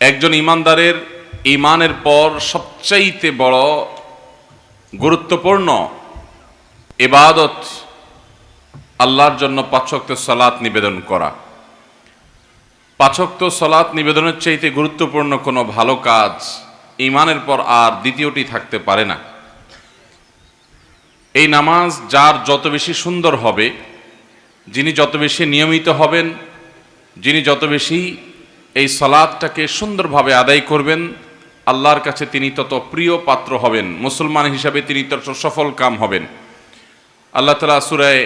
একজন ইমানদারের ইমানের পর সবচাইতে বড় গুরুত্বপূর্ণ এবাদত আল্লাহর জন্য পাঁচক্ত সালাত নিবেদন করা। পাঁচক্ত সালাত নিবেদনের চাইতে গুরুত্বপূর্ণ কোনো ভালো কাজ ইমানের পর আর দ্বিতীয়টি থাকতে পারে না। এই নামাজ যার যত বেশি সুন্দর হবে, যিনি যত বেশি নিয়মিত হবেন, যিনি যত বেশি এই সালাদটাকে সুন্দরভাবে আদায় করবেন। আল্লাহর কাছে তিনি তত প্রিয় পাত্র হবেন। মুসলমান হিসাবে তিনি তত সফল কাম হবেন। আল্লাহ তালা সুরায়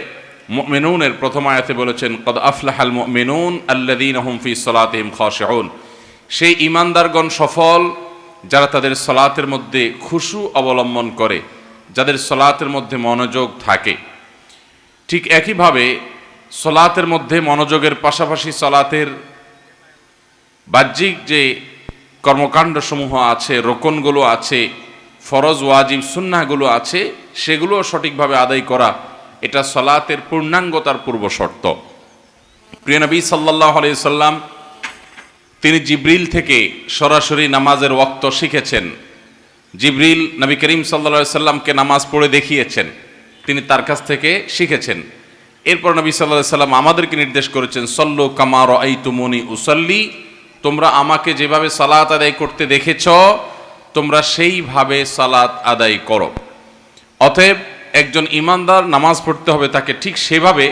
মেনুনের প্রথম আয়াতে বলেছেন, কদ আফলাহাল মেনুন আল্লাদিন হুমফি সলাতিম খাশাউন। সেই ইমানদারগণ সফল, যারা তাদের সলাতের মধ্যে খুশু অবলম্বন করে, যাদের সলাতের মধ্যে মনোযোগ থাকে। ঠিক একইভাবে সলাতের মধ্যে মনোযোগের পাশাপাশি সলাতের বাহ্যিক যে কর্মকাণ্ড সমূহ আছে, রোকনগুলো আছে, ফরজ ওয়াজিব সুন্নাহগুলো আছে, সেগুলো সঠিকভাবে আদায় করা, এটা সলাতের পূর্ণাঙ্গতার পূর্ব শর্ত। প্রিয় নবী সাল্লাহ সাল্লাম তিনি জিব্রিল থেকে সরাসরি নামাজের ওক্ত শিখেছেন। জিব্রিল নবী করিম সাল্লা সাল্লামকে নামাজ পড়ে দেখিয়েছেন। তিনি তার কাছ থেকে শিখেছেন। এরপর নবী সাল্লাহ সাল্লাম আমাদেরকে নির্দেশ করেছেন, সল্লু কামার আই তুমনি উসল্লি তোমরা আমাকে যেভাবে সালাত আদায় করতে দেখেছ, তোমরা সেইভাবে সালাত আদায় করো। অতএব একজন ইমানদার নামাজ পড়তে হবে, তাকে ঠিক সেভাবে,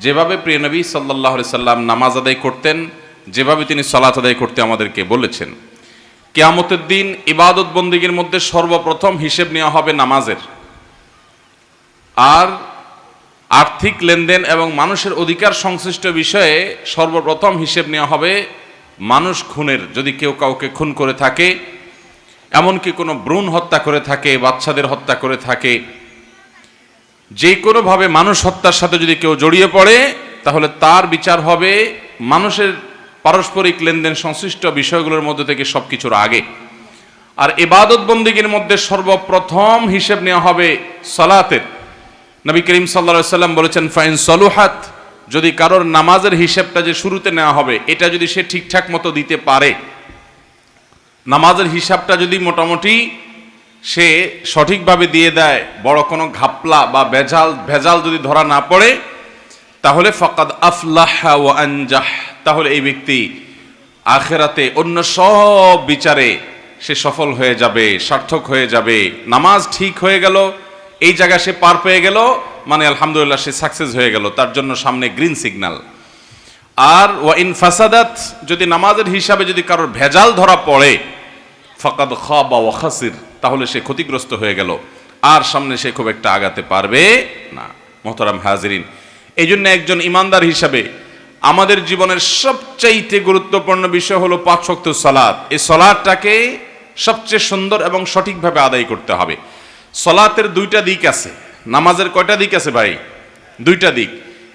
যেভাবে প্রিয় নবী সাল্লাহ সাল্লাম নামাজ আদায় করতেন, যেভাবে তিনি সালাত আদায় করতে আমাদেরকে বলেছেন। কেয়ামতের দিন ইবাদত বন্দীগীর মধ্যে সর্বপ্রথম হিসেব নেওয়া হবে নামাজের। আর আর্থিক লেনদেন এবং মানুষের অধিকার সংশ্লিষ্ট বিষয়ে সর্বপ্রথম হিসেব নেওয়া হবে মানুষ খুনের, যদি কেউ কাউকে খুন করে থাকে, এমনকি কোনো ভ্রূণ হত্যা করে থাকে, বাচ্চাদের হত্যা করে থাকে, যে কোনোভাবে মানুষ হত্যার সাথে যদি কেউ জড়িয়ে পড়ে, তাহলে তার বিচার হবে মানুষের পারস্পরিক লেনদেন সংশ্লিষ্ট বিষয়গুলোর মধ্যে থেকে সব কিছুর আগে। আর এবাদত বন্দীগীর মধ্যে সর্বপ্রথম হিসেব নেওয়া হবে সলাতের। নবী করিম সাল্লা সাল্লাম বলেছেন, ফাইন সলুহাত যদি কারোর নামাজের হিসেবটা যে শুরুতে নেওয়া হবে, এটা যদি সে ঠিকঠাক মতো দিতে পারে, নামাজের হিসাবটা যদি মোটামুটি সে সঠিকভাবে দিয়ে দেয়, বড় কোনো ঘাপলা বা ভেজাল ভেজাল যদি ধরা না পড়ে, তাহলে ফকাদ আফলাহ ও আনজাহ। তাহলে এই ব্যক্তি আখেরাতে অন্য সব বিচারে সে সফল হয়ে যাবে, সার্থক হয়ে যাবে। নামাজ ঠিক হয়ে গেল, এই জায়গায় সে পার পেয়ে গেল মানে আলহামদুলিল্লাহ সে সাকসেস হয়ে গেল, তার জন্য সামনে গ্রিন সিগন্যাল আর ওয়া ইন ফাসাদাত, যদি নামাজের হিসাবে যদি কারোর ভেজাল ধরা পড়ে, ফকাদ খ বা ওয়াখাসির তাহলে সে ক্ষতিগ্রস্ত হয়ে গেল। আর সামনে সে খুব একটা আগাতে পারবে না। মোহতারাম হাজরিন এই জন্য একজন ইমানদার হিসাবে আমাদের জীবনের সবচাইতে গুরুত্বপূর্ণ বিষয় হলো পাঁচ শক্ত সালাদ এই সলাদটাকে সবচেয়ে সুন্দর এবং সঠিকভাবে আদায় করতে হবে। সলাতের দুইটা দিক আছে। নামাজের কয়টা দিক আছে ভাই? দুইটা দিক।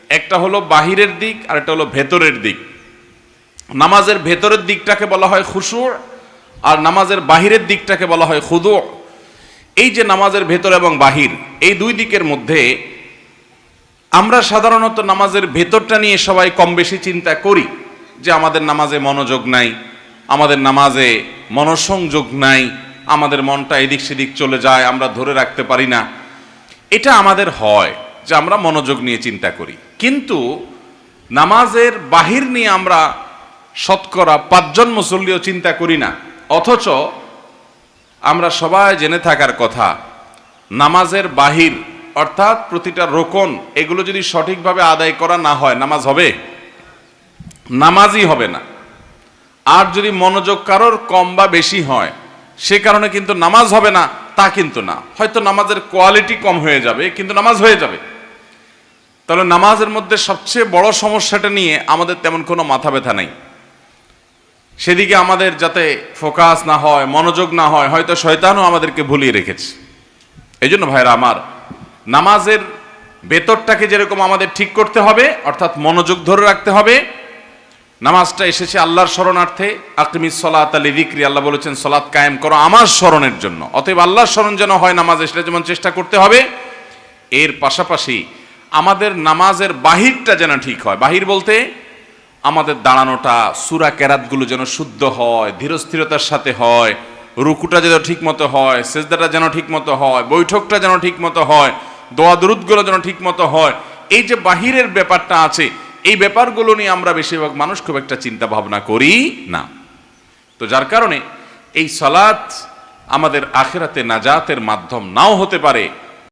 একটা হলো বাহিরের দিক, আর একটা হলো ভেতরের দিক। নামাজের ভেতরের দিকটাকে বলা হয় খুশুর, আর নামাজের বাহিরের দিকটাকে বলা হয় খুদু। এই যে নামাজের ভেতর এবং বাহির, এই দুই দিকের মধ্যে আমরা সাধারণত নামাজের ভেতরটা নিয়ে সবাই কম বেশি চিন্তা করি যে আমাদের নামাজে মনোযোগ নাই, আমাদের নামাজে মনসংযোগ নাই, আমাদের মনটা এদিক সেদিক চলে যায়, আমরা ধরে রাখতে পারি না। এটা আমাদের হয় যে আমরা মনোযোগ নিয়ে চিন্তা করি। কিন্তু নামাজের বাহির নিয়ে আমরা শতকরা পাঁচজন মুসল্লিও চিন্তা করি না। অথচ আমরা সবাই জেনে থাকার কথা, নামাজের বাহির অর্থাৎ প্রতিটা রোকন, এগুলো যদি সঠিকভাবে আদায় করা না হয়, নামাজ হবে? নামাজই হবে না। আর যদি মনোযোগ কারোর কম বা বেশি হয়, সে কারণে কিন্তু নামাজ হবে না। তা কিন্তু না। হয়তো নামাজের কোয়ালিটি কম হয়ে যাবে, কিন্তু নামাজ হয়ে যাবে। তাহলে নামাজের মধ্যে সবচেয়ে বড় সমস্যাটা নিয়ে আমাদের তেমন কোনো মাথা ব্যথা নেই। সেদিকে আমাদের যাতে ফোকাস না হয়, মনোযোগ না হয়, হয়তো শয়তানও আমাদেরকে ভুলিয়ে রেখেছে। এই জন্য ভাইরা আমার, নামাজের বেতরটাকে যেরকম আমাদের ঠিক করতে হবে, অর্থাৎ মনোযোগ ধরে রাখতে হবে নামাজটা এসেছে আল্লাহর স্মরণার্থে আকমি সলাত আলী দিক্রি আল্লাহ বলেছেন, সলাৎ কায়েম করো আমার স্মরণের জন্য। অতএব আল্লাহর স্মরণ যেন হয় নামাজ সেটা যেমন চেষ্টা করতে হবে, এর পাশাপাশি আমাদের নামাজের বাহিরটা যেন ঠিক হয়। বাহির বলতে আমাদের দাঁড়ানোটা, সুরা কেরাতগুলো যেন শুদ্ধ হয়, ধীরস্থিরতার সাথে হয়, রুকুটা যেন ঠিক মতো হয়, সেজদাটা যেন ঠিক মতো হয়, বৈঠকটা যেন ঠিক মতো হয়, দোয়া দুরুদগুলো যেন ঠিক মতো হয়। এই যে বাহিরের ব্যাপারটা আছে এই ব্যাপারগুলো নিয়ে আমরা বেশিরভাগ মানুষ খুব একটা চিন্তা ভাবনা করি না। তো যার কারণে এই সালাত আমাদের আখেরাতে নাজাতের মাধ্যম নাও হতে পারে